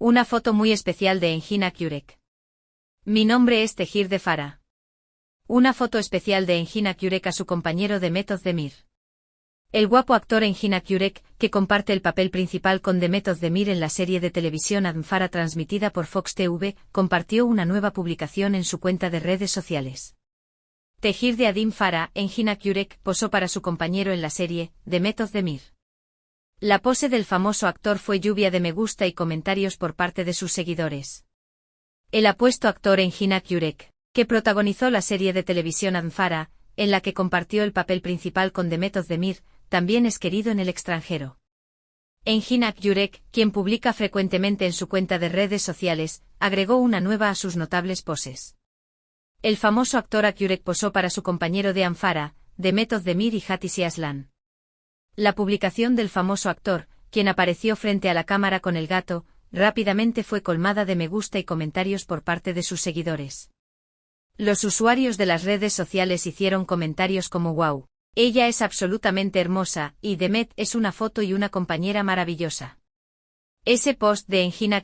Una foto muy especial de Engina Kurek. Mi nombre es Tejir de Fara. Una foto especial de Engina Kurek a su compañero de Demir. El guapo actor Engina Kurek, que comparte el papel principal con Demetod Demir en la serie de televisión Admfara transmitida por Fox TV, compartió una nueva publicación en su cuenta de redes sociales. Tejir de Adim Fara, Engina Kurek, posó para su compañero en la serie, Demetod Demir. La pose del famoso actor fue lluvia de me gusta y comentarios por parte de sus seguidores. El apuesto actor Engina Kurek, que protagonizó la serie de televisión Anfara, en la que compartió el papel principal con Demetod Demir, también es querido en el extranjero. Engina Kurek, quien publica frecuentemente en su cuenta de redes sociales, agregó una nueva a sus notables poses. El famoso actor Akurek posó para su compañero de Anfara, Demetod Demir y Hatisi Aslan. La publicación del famoso actor, quien apareció frente a la cámara con el gato, rápidamente fue colmada de me gusta y comentarios por parte de sus seguidores. Los usuarios de las redes sociales hicieron comentarios como wow, ella es absolutamente hermosa, y Demet es una foto y una compañera maravillosa. Ese post de Engina